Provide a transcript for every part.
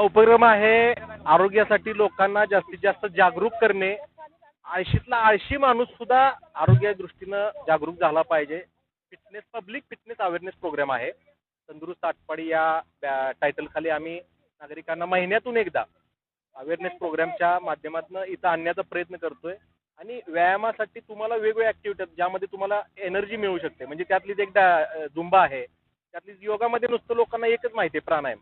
हा उपक्रम आहे आरोग्यासाठी लोकांना जास्तीत जास्त जागरूक करणे. आळशीतला आळशी माणूस सुद्धा आरोग्या दृष्टीनं जागरूक झाला पाहिजे. Fitness public fitness awareness programme आहे. तंदुरुस्त आटपाडी या टायटल खाली आम्ही नागरिकांना महिन्यातून एकदा अवेअरनेस प्रोग्रामच्या माध्यमातून इथं आणण्याचा प्रयत्न करतोय. आणि व्यायामासाठी तुम्हाला वेगवेगळ्या ॲक्टिव्हिटी ज्यामध्ये तुम्हाला एनर्जी मिळू शकते. म्हणजे त्यातलीच एक डा झुंबा आहे. त्यातली योगामध्ये नुसतं लोकांना एकच माहिती आहे प्राणायाम.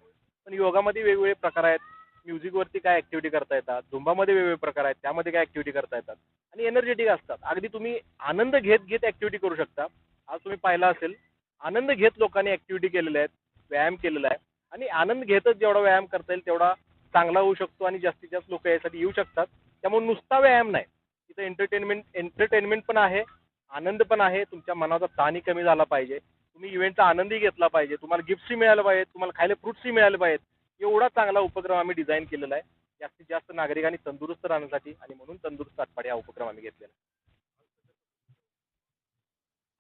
पण योगामध्ये वेगवेगळे प्रकार आहेत. म्युझिकवरती काय ॲक्टिव्हिटी करता येतात? झुंबामध्ये वेगवेगळे प्रकार आहेत. त्यामध्ये काय ॲक्टिव्हिटी करता येतात? आणि एनर्जेटिक असतात. अगदी तुम्ही आनंद घेत घेत ॲक्टिव्हिटी करू शकता. आज तुम्ही पाहिला असेल आनंद घेत लोकांनी ॲक्टिव्हिटी केलेल्या आहेत. व्यायाम केलेला आहे. आणि आनंद घेतच जेवढा व्यायाम करता येईल तेवढा चांगला होऊ शकतो आणि जास्तीत जास्त लोक यासाठी येऊ शकतात. त्यामुळे नुसता व्यायाम नाही. तिथं एंटरटेनमेंट एंटरटेनमेंट पण आहे. आनंद पण आहे. तुमच्या मनाचा ताणही कमी झाला पाहिजे. तुम्ही इव्हेंटचा आनंदही घेतला पाहिजे. तुम्हाला गिफ्ट्सही मिळालं पाहिजे तुम्हाला खायला फ्रुट्सही मिळाले पाहिजेत. एवढा चांगला उपक्रम आम्ही डिझाईन केलेला आहे. जास्तीत जास्त नागरिकांनी तंदुरुस्त राहण्यासाठी आणि म्हणून तंदुरुस्त आटपाडी हा उपक्रम आम्ही घेतलेला आहे.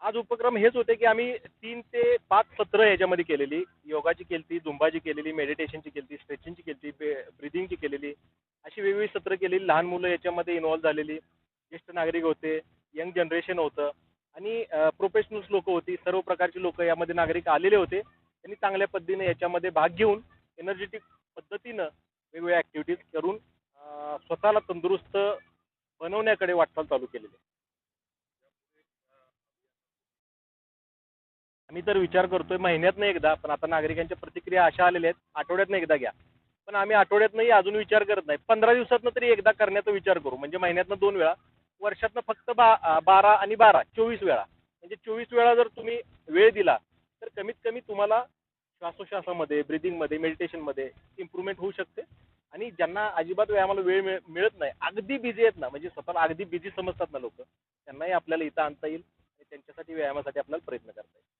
आज उपक्रम हेच होते की आम्ही तीन ते पाच सत्र याच्यामध्ये केलेली. योगाची केली झुंबाची केलेली मेडिटेशनची केली स्ट्रेचिंगची केली ब्रिदिंगची केलेली. अशी वेगवेगळी सत्र केलेली. लहान मुलं याच्यामध्ये इन्वॉल्व्ह झालेली. ज्येष्ठ नागरिक होते यंग जनरेशन होतं. आणि प्रोफेशनल्स लोक होती. सर्व प्रकारची लोक यामध्ये नागरिक आलेले होते. त्यांनी चांगल्या पद्धतीने याच्यामध्ये भाग घेऊन एनर्जेटिक पद्धतीनं वेगवेगळ्या ॲक्टिव्हिटीज करून अं, स्वतःला तंदुरुस्त बनवण्याकडे वाटचाल चालू केलेली आहे. आम्ही तर विचार करतोय महिन्यातनं एकदा पण आता नागरिकांच्या प्रतिक्रिया अशा आलेल्या आहेत आठवड्यातनं एकदा घ्या. पण आम्ही आठवड्यातनंही अजून विचार करत नाही. पंधरा दिवसातनं तरी एकदा करण्याचा विचार करू म्हणजे महिन्यातनं दोन वेळा. वर्षातनं फक्त बा बारा आणि बारा चोवीस वेळा. म्हणजे चोवीस वेळा जर तुम्ही वेळ दिला तर कमीत कमी तुम्हाला श्वासोश्वासामध्ये ब्रिदिंगमध्ये मेडिटेशनमध्ये इम्प्रूव्हमेंट होऊ शकते. आणि ज्यांना अजिबात व्यायामाला वेळ मिळ मिळत नाही अगदी बिझी आहेत ना म्हणजे स्वतःला अगदी बिझी समजतात ना लोक त्यांनाही आपल्याला इथं आणता येईल आणि त्यांच्यासाठी व्यायामासाठी आपल्याला प्रयत्न करता येईल.